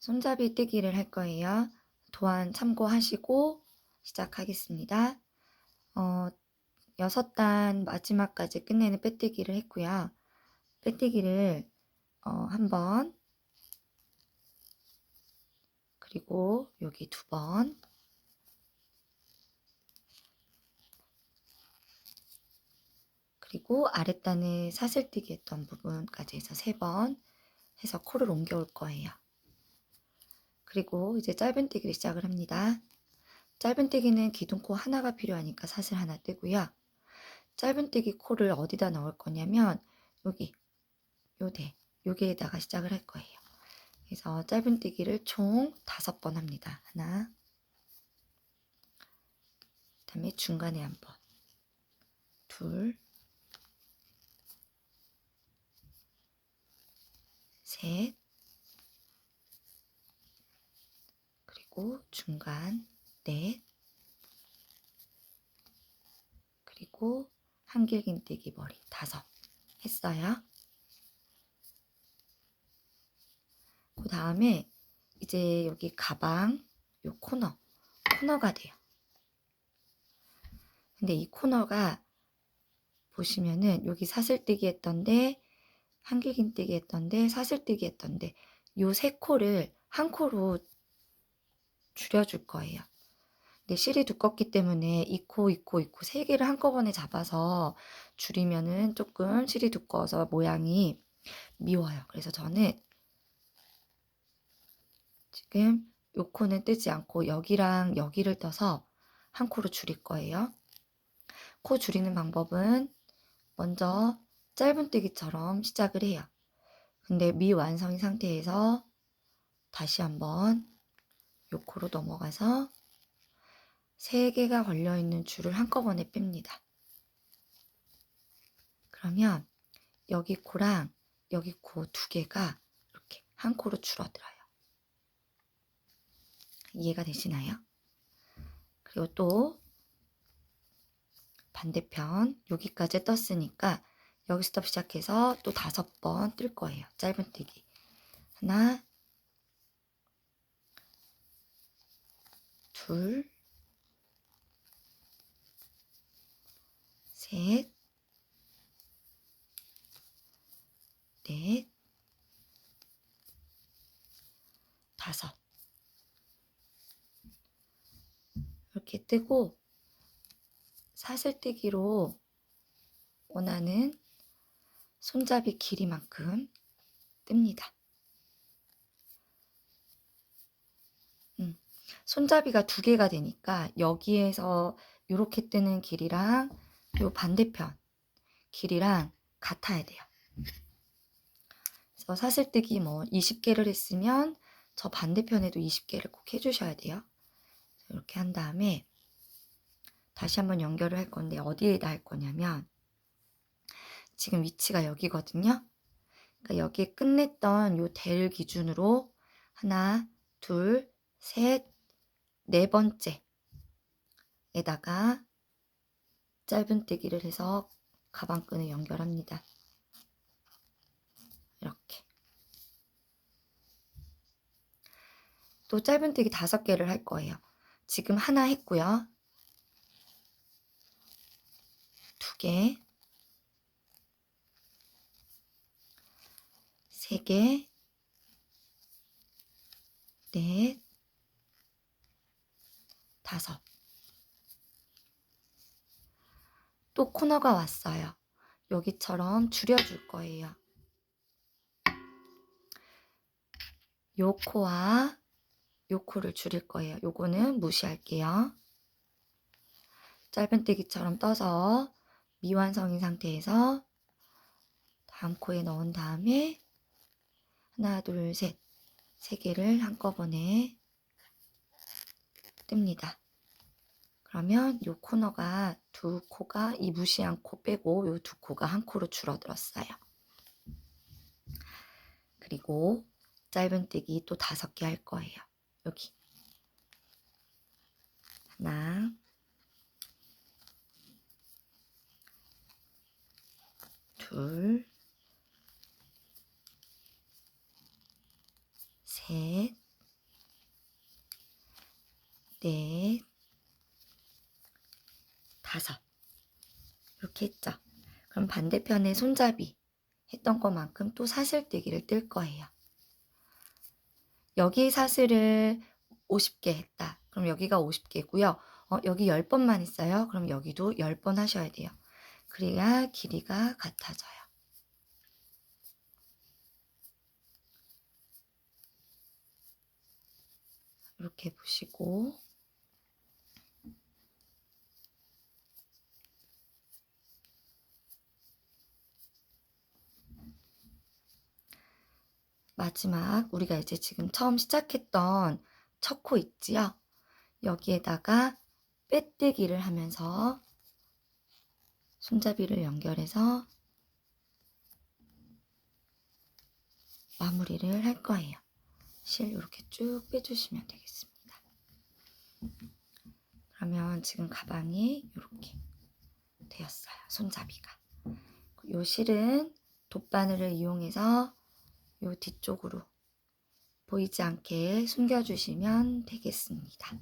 손잡이 떼기를 할 거예요. 도안 참고하시고 시작하겠습니다. 어, 여섯 단 마지막까지 끝내는 빼떼기를 했고요. 빼떼기를 어, 한 번, 그리고 여기 두 번, 그리고 아랫단에 사슬뜨기 했던 부분까지 해서 세 번 해서 코를 옮겨올 거예요. 그리고 이제 짧은뜨기를 시작을 합니다. 짧은뜨기는 기둥코 하나가 필요하니까 사슬 하나 떼고요. 짧은뜨기 코를 어디다 넣을 거냐면 여기 요대 여기에다가 시작을 할 거예요. 그래서 짧은뜨기를 총 다섯 번 합니다. 하나 그다음에 중간에 한 번, 둘, 셋, 그리고 중간 넷, 그리고 한길긴뜨기 머리 다섯 했어요. 그 다음에 이제 여기 가방 요 코너 코너가 돼요. 근데 이 코너가 보시면은 여기 사슬뜨기 했던데 한길긴뜨기 했던데 사슬뜨기 했던데 요 세 코를 한 코로 줄여줄 거예요. 근데 실이 두껍기 때문에 이 코, 이 코, 이코 세 개를 한꺼번에 잡아서 줄이면은 조금 실이 두꺼워서 모양이 미워요. 그래서 저는 지금 요 코는 뜨지 않고 여기랑 여기를 떠서 한 코로 줄일 거예요. 코 줄이는 방법은 먼저 짧은뜨기처럼 시작을 해요. 근데 미완성인 상태에서 다시 한번 요 코로 넘어가서 세 개가 걸려있는 줄을 한꺼번에 뺍니다. 그러면 여기 코랑 여기 코 두 개가 이렇게 한 코로 줄어들어요. 이해가 되시나요? 그리고 또 반대편 여기까지 떴으니까 여기서부터 시작해서 또 다섯 번 뜰 거예요. 짧은 뜨기 하나 둘 셋, 넷, 다섯. 이렇게 뜨고 사슬뜨기로 원하는 손잡이 길이만큼 뜹니다. 음, 손잡이가 두 개가 되니까 여기에서 이렇게 뜨는 길이랑 요 반대편 길이랑 같아야 돼요. 그래서 사슬뜨기 뭐 20개를 했으면 저 반대편에도 20개를 꼭 해주셔야 돼요. 이렇게 한 다음에 다시 한번 연결을 할 건데 어디에다 할 거냐면 지금 위치가 여기거든요. 그러니까 여기에 끝냈던 요대 기준으로 하나, 둘, 셋, 네 번째에다가 짧은뜨기를 해서 가방끈을 연결합니다. 이렇게. 또 짧은뜨기 다섯 개를 할 거예요. 지금 하나 했고요. 두 개, 세 개, 넷, 다섯. 또 코너가 왔어요. 여기처럼 줄여줄 거예요. 요 코와 요 코를 줄일 거예요. 요거는 무시할게요. 짧은뜨기처럼 떠서 미완성인 상태에서 다음 코에 넣은 다음에 하나, 둘, 셋, 세 개를 한꺼번에 뜹니다. 그러면 요 코너가 두 코가 이 무시한 코 빼고 요 두 코가 한 코로 줄어들었어요. 그리고 짧은뜨기 또 다섯 개 할 거예요. 여기 하나 둘 셋, 넷, 다섯. 이렇게 했죠. 그럼 반대편에 손잡이 했던 것만큼 또 사슬뜨기를 뜰 거예요. 여기 사슬을 50개 했다. 그럼 여기가 50개고요. 어, 여기 10번만 있어요. 그럼 여기도 10번 하셔야 돼요. 그래야 길이가 같아져요. 이렇게 보시고 마지막 우리가 이제 지금 처음 시작했던 첫 코 있지요? 여기에다가 빼뜨기를 하면서 손잡이를 연결해서 마무리를 할 거예요. 실 이렇게 쭉 빼주시면 되겠습니다. 그러면 지금 가방이 이렇게 되었어요. 손잡이가. 요 실은 돗바늘을 이용해서 요 뒤쪽으로 보이지 않게 숨겨주시면 되겠습니다.